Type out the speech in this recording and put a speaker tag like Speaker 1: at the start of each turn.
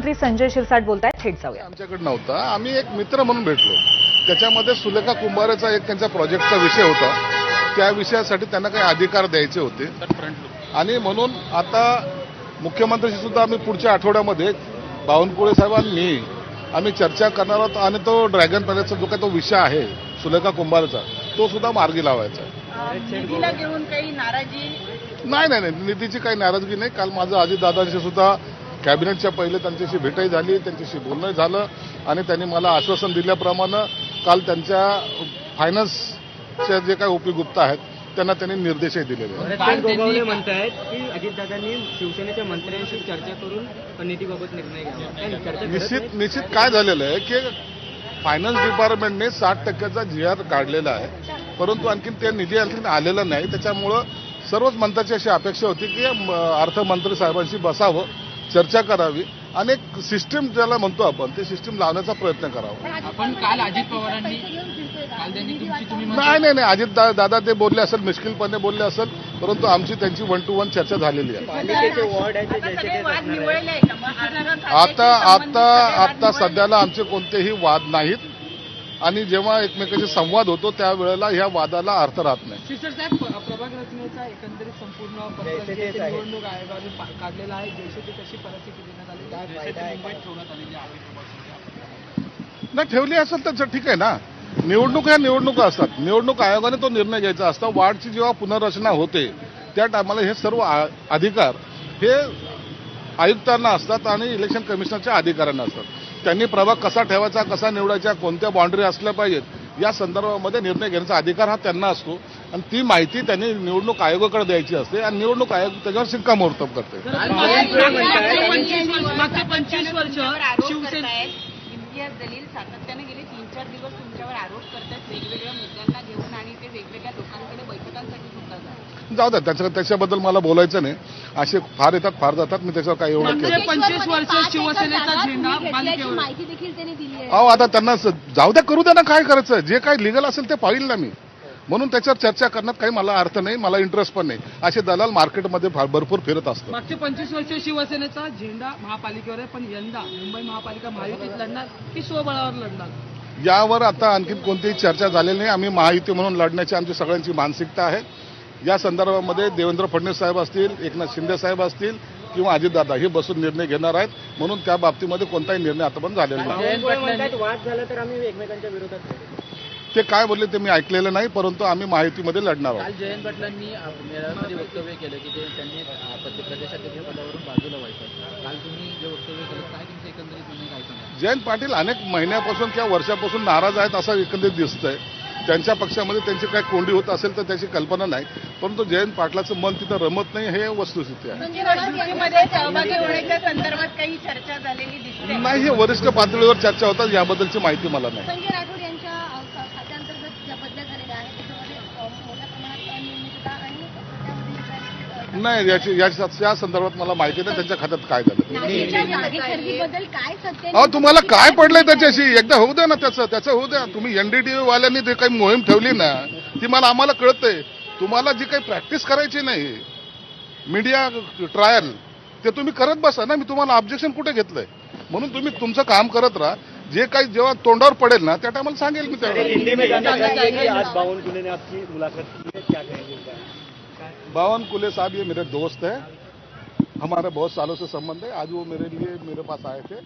Speaker 1: मंत्री संजय शिरसाट बोलतायत थेट जाऊया
Speaker 2: आमच्याकडे नव्हता. आम्ही एक मित्र म्हणून भेटलो. त्याच्यामध्ये सुलेखा कुंभारेचा एक त्यांच्या प्रोजेक्टचा विषय होता. त्या विषयासाठी त्यांना काही अधिकार द्यायचे होते. आणि म्हणून आता मुख्यमंत्र्यांशी सुद्धा आम्ही पुढच्या आठवड्यामध्ये बावनकुळे साहेब आणि मी आम्ही चर्चा करणार आहोत. आणि तो ड्रॅगन पॅलेसचा जो काही तो विषय आहे सुलेखा कुंभारेचा तो सुद्धा मार्गी लावायचा आहे.
Speaker 3: निधीला घेऊन काही नाराजी?
Speaker 2: नाही नाही नाही. निधीची काही नाराजगी नाही. काल माझं अजितदादांशी सुद्धा कॅबिनेटच्या पहिले त्यांच्याशी भेटही झाली त्यांच्याशी बोलणं झालं आणि त्यांनी मला आश्वासन दिल्याप्रमाणे काल त्यांच्या फायनान्सच्या जे काही उपयुक्त आहेत त्यांना त्यांनी निर्देशही दिलेले आहेत.
Speaker 4: म्हणतायत की अजितदादांनी शिवसेनेच्या मंत्र्यांशी चर्चा करून निधीबाबत निर्णय
Speaker 2: निश्चित निश्चित काय झालेलं आहे की फायनान्स डिपार्टमेंटने साठ टक्क्याचा जी आर काढलेला आहे परंतु आणखीन ते निधी आणखीन आलेला नाही. त्याच्यामुळं सर्वच मंत्र्याची अशी अपेक्षा होती की अर्थमंत्री साहेबांशी बसावं. चर्चा करावी. आणि एक सिस्टीम ज्याला म्हणतो आपण ते सिस्टीम लावण्याचा प्रयत्न करावा.
Speaker 5: आपण काल अजित पवारांनी काल त्यांनी तुमची तुम्ही
Speaker 2: नाही नाही नाही. अजित दा- दादा ते बोलले असेल मिश्किलपणे बोलले असेल परंतु आमची त्यांची वन टू वन चर्चा झालेली आहे.
Speaker 4: पालिकेचे वॉर्ड आहे ते
Speaker 3: आता
Speaker 2: आता आता? सध्याला आमचे कोणतेही वाद नाहीत. आणि जेव्हा एकमेकांशी संवाद होतो त्यावेळेला ह्या वादाला अर्थ राहत नाही.
Speaker 5: प्रभाग रचनेचा एकंदरीत संपूर्ण काढलेला आहे. परिस्थिती देण्यात आली?
Speaker 2: नाही ठेवली असेल तर ठीक आहे ना. निवडणूक ह्या निवडणुका असतात. निवडणूक आयोगाने तो निर्णय घ्यायचा असता. वार्डची जेव्हा पुनर्रचना होते त्या टायमाला हे सर्व आ- अधिकार हे आयुक्तांना असतात आणि इलेक्शन कमिशनरच्या अधिकाऱ्यांना असतात. त्यांनी प्रभाग कसा ठेवायचा कसा निवडायचा कोणत्या बाउंड्री असल्या पाहिजेत या संदर्भामध्ये निर्णय घेण्याचा अधिकार हा त्यांना असतो. आणि ती माहिती त्यांनी निवडणूक आयोगाकडे द्यायची असते आणि निवडणूक आयोग त्याच्यावर शिक्कामोर्तब करते.
Speaker 3: सातत्याने गेले तीन चार दिवस तुमच्यावर आरोप वेगवेगळ्या मुद्द्यांना घेऊन आणि ते वेगवेगळ्या लोकांकडे बैठकांसाठी
Speaker 2: जाऊ द्या त्याच्या त्याच्याबद्दल मला बोलायचं नाही. असे फार येतात फार जातात. मी त्याच्यावर काही एवढं
Speaker 5: पंचवीस वर्ष शिवसेनेचा झेंडा पालिकेवर
Speaker 6: माहिती देखील त्यांनी दिली आहे.
Speaker 2: अहो आता त्यांना जाऊ द्या करू द्या ना काय करायचं? जे काय लिगल असेल ते पाहिल ना मी. म्हणून त्याच्यावर चर्चा करण्यात काही मला अर्थ नाही मला इंटरेस्ट पण नाही. असे दलाल मार्केटमध्ये भरपूर फिरत असतात.
Speaker 5: मागचे पंचवीस वर्ष शिवसेनेचा झेंडा महापालिकेवर आहे पण यंदा मुंबई महापालिका महायुतीत लढणार की स्वबळावर लढणार?
Speaker 2: यावर आता आणखीन कोणतीही चर्चा झालेली नाही. आम्ही महायुती म्हणून लढण्याची आमची सगळ्यांची मानसिकता आहे. या संदर्भामध्ये देवेंद्र फडणवीस साहेब असतील एकनाथ शिंदे साहेब असतील किंवा अजितदादा हे बसून निर्णय घेणार आहेत. म्हणून त्या बाबतीमध्ये कोणताही निर्णय आतापर्यंत झालेला नाही.
Speaker 4: बावनकुळे म्हणतायत वाद झाला तर आम्ही एकमेकांच्या विरोधात जाऊ.
Speaker 2: ते काय बोलले ते मी ऐकलेलं नाही परंतु आम्ही महायुतीमध्ये लढणार आहोत.
Speaker 7: काल जयंत पाटलांनी मेळाव्यामध्ये वक्तव्य केलं की ते त्यांनी प्रदेशाध्यक्ष पदावरून बाजूला व्हायचं. काल तुम्ही जे वक्तव्य केलं काय तुमचं एकंदरीत म्हणणं काय
Speaker 2: जयंत पाटील अनेक महिन्यापासून किंवा वर्षापासून नाराज आहेत असं एकंदरीत दिसतंय. त्यांच्या पक्षामध्ये त्यांची काय कोंडी होत असेल तर त्याची कल्पना नाही. परंतु जयंत पाटलाचं मन तिथं रमत नाही हे वस्तुस्थिती आहे.
Speaker 3: निवडणुकीमध्ये सहभागी होण्याच्या संदर्भात काही चर्चा झालेली दिसते.
Speaker 2: नाही हे वरिष्ठ पातळीवर चर्चा होतात याबद्दलची माहिती मला नाही. नाही याची याच्या या संदर्भात मला माहिती नाही त्यांच्या खात्यात काय झालं. अहो तुम्हाला काय पडलंय त्याच्याशी? एकदा होऊ द्या ना त्याचं त्याचं होऊ द्या. तुम्ही एनडीटीव्ही वाल्यांनी जे काही मोहीम ठेवली ना ती मला आम्हाला कळतंय. तुम्हाला जी काही प्रॅक्टिस करायची नाही मीडिया ट्रायल ते तुम्ही करत बसा ना. मी तुम्हाला ऑब्जेक्शन कुठे घेतलंय? म्हणून तुम्ही तुमचं काम करत राहा. जे काही जेव्हा तोंडावर पडेल ना त्या टायमाला सांगेल मी
Speaker 4: एक
Speaker 2: बावन कुले साहब ये मेरे दोस्त हैं। हमारे बहुत सालों से संबंध है। आज वो मेरे लिए मेरे पास आए थे।